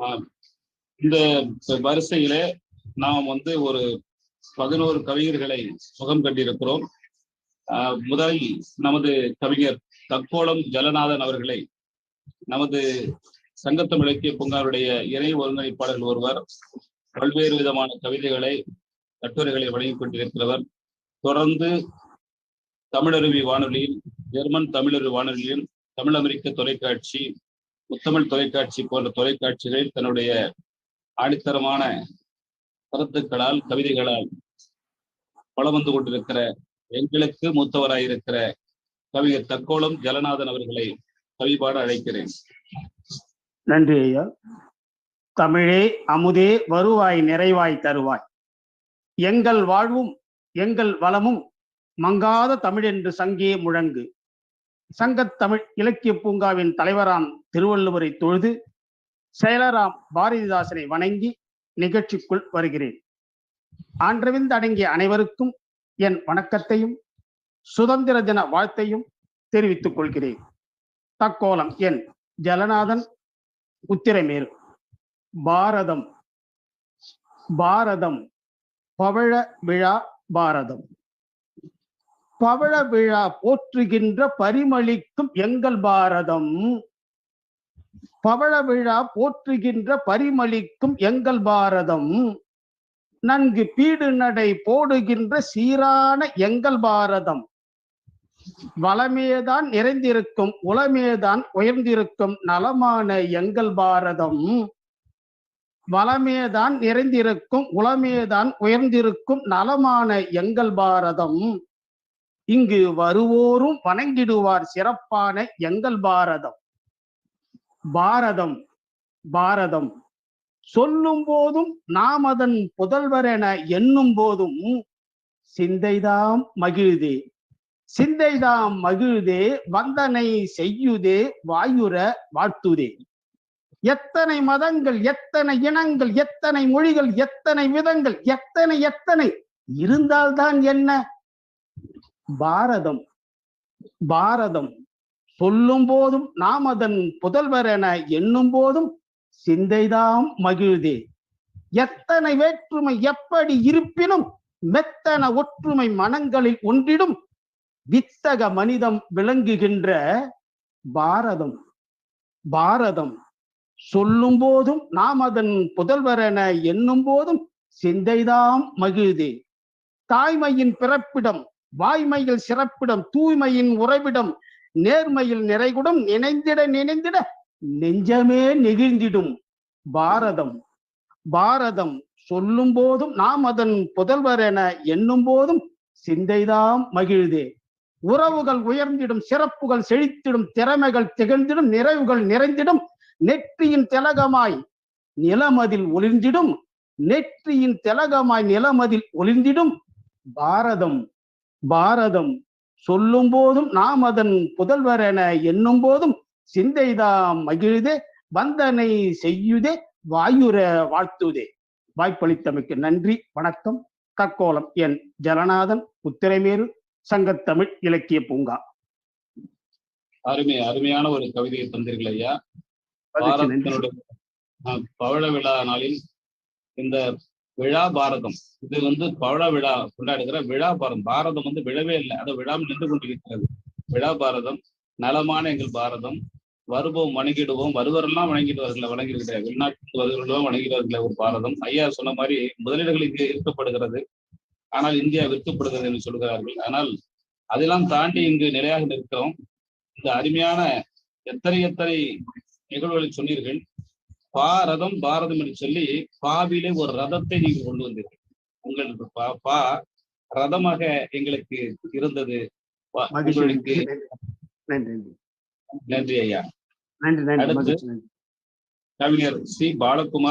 ஆஹ் இந்த வரிசையிலே நாம் வந்து ஒரு பதினோரு கவிஞர்களை சுகம் கண்டிருக்கிறோம். ஆஹ் நமது கவிஞர் தக்கோளம் ஜலநாதன் அவர்களை நமது சங்கத்தமிழ் இலக்கிய பூங்காவுடைய இணை ஒருங்கிணைப்பாளர்கள் ஒருவர் பல்வேறு விதமான கவிதைகளை கட்டுரைகளை வழங்கிக் கொண்டிருக்கிறவர். தொடர்ந்து தமிழருவி வானொலியில் ஜெர்மன் தமிழருவி வானொலியில் தமிழ் அமெரிக்க தொலைக்காட்சி முத்தமிழ் தொலைக்காட்சி போன்ற தொலைக்காட்சிகளில் தன்னுடைய ஆடித்தரமான கருத்துக்களால் கவிதைகளால் வளம் வந்து கொண்டிருக்கிற எங்களுக்கு மூத்தவராயிருக்கிற கவிஞர் தக்கோலம் ஜலநாதன் அவர்களை கவிபாட அழைக்கிறேன். நன்றி ஐயா. தமிழே அமுதே வருவாய் நிறைவாய் தருவாய். எங்கள் வாழ்வும் எங்கள் வளமும் மங்காத தமிழ் என்று சங்கே முழங்கு. சங்கத் தமிழ் இலக்கிய பூங்காவின் தலைவராம் திருவள்ளுவரை தொழுது செயலராம் பாரதிதாசனை வணங்கி நிகழ்ச்சிக்குள் வருகிறேன். ஆன்றவிந்து அடங்கிய அனைவருக்கும் என் வணக்கத்தையும் சுதந்திர தின வாழ்த்தையும் தெரிவித்துக் கொள்கிறேன். தக்கோலம் என் ஜலநாதன் உத்திரமேறு பாரதம் பாரதம் பவழ விழா பாரதம். பவழ விழா போற்றுகின்ற பரிமளிக்கும் எங்கள் பாரதம். பவழ விழா போற்றுகின்ற பரிமளிக்கும் எங்கள் பாரதம். நன்கு பீடு நடை போடுகின்ற சீரான எங்கள் பாரதம். வளமேதான் நிறைந்திருக்கும் உளமேதான் உயர்ந்திருக்கும் நலமான எங்கள் பாரதம். வளமேதான் நிறைந்திருக்கும் உளமேதான் உயர்ந்திருக்கும் நலமான எங்கள் பாரதம். இங்கு வருவோரும் வணங்கிடுவார் சிறப்பான எங்கள் பாரதம். பாரதம் பாரதம். சொல்லும் போதும் நாம் அதன் புதல்வர் என எண்ணும் போதும் சிந்தைதாம் மகிழ்தே சிந்தைதாம் மகிழ்தே வந்தனை செய்யுதே வாயுர வாழ்த்துதே. எத்தனை மதங்கள் எத்தனை இனங்கள் எத்தனை மொழிகள் எத்தனை விதங்கள் எத்தனை எத்தனை இருந்தால்தான் என்ன? பாரதம் பாரதம். சொல்லும் போதும் நாம் அதன் புதல்வர் என எண்ணும் போதும் சிந்தைதாம் மகிழ்தே எத்தனை வேற்றுமை எப்படி இருப்பினும் மெத்தன ஒற்றுமை மனங்களில் ஒன்றிடும். வித்தக மனிதம் விளங்குகின்ற பாரதம் பாரதம். சொல்லும் போதும் நாம் அதன் புதல்வர் என எண்ணும் போதும் சிந்தைதாம் மகிழ்தே தாய்மையின் பிறப்பிடம் வாய்மையில் சிறப்பிடம் தூய்மையின் உறைவிடம் நேர்மையில் நிறைகுடம் நினைந்திட நினைந்திட நெஞ்சமே நெகிழ்ந்திடும். பாரதம் பாரதம் சொல்லும் போதும் நாம் அதன் புதல்வர் என எண்ணும் போதும் சிந்தைதாம் மகிழ்தே உறவுகள் உயர்ந்திடும் சிறப்புகள் செழித்திடும் திறமைகள் திகழ்ந்திடும் நிறைவுகள் நிறைந்திடும் நெற்றியின் திலகமாய் நிலமதில் ஒளிர்ந்திடும் நெற்றியின் திலகமாய் நிலமதில் ஒளிர்ந்திடும். பாரதம் பாரதம் சொல்லும் போதும் நாம் அதன் புதல்வர் என எண்ணும் போதும் சிந்தைதாம் மகிழ்தே வந்தனை செய்யுதே வாயுர வாழ்த்துதே. வாய்ப்பளித்தமைக்கு நன்றி வணக்கம். தக்கோலம் என் ஜலநாதன் உத்திரமேரு சங்கத்தமிழ் இலக்கிய பூங்கா. அருமை அருமையான ஒரு கவிதையை தந்தீர்கள் ஐயா. பாரதத்தினுடைய விழா நாளில் இந்த விழா பாரதம். இது வந்து பவழ விழா கொண்டாடுகிற விழா பாரதம். பாரதம் வந்து விழவே இல்லை. அதை விழாமல் நின்று கொண்டிருக்கிறது. விழா பாரதம் நலமான எங்கள் பாரதம். வருவோம் வணங்கிடுவோம். வருவரெல்லாம் வணங்கிடுவார்கள் வணங்கிடுகிற வெளிநாட்டு வருவர்களும் வணங்கிடுவார்கள் ஒரு பாரதம். ஐயா சொன்ன மாதிரி முதலீடுகள் இங்கே இருக்கப்படுகிறது ஆனால் இந்தியா விற்கப்படுகிறது என்று சொல்கிறார்கள். ஆனால் அதெல்லாம் தாண்டி இங்கு நிலையாக நிற்கிறோம். இந்த அருமையான எத்தனை எத்தனை நிகழ்வுகளை சொன்னீர்கள். பாரதம் பாரதம் என்று சொல்லி பாவிலே ஒரு ரதத்தை நீங்கள் கொண்டு வந்தீர்கள். உங்கள் பா பா ரதமாக எங்களுக்கு இருந்தது. பா- உங்களுக்கு நன்றி ஐயா. அடுத்து? நன்றி. கவிஞர் சி. பாலகுமார்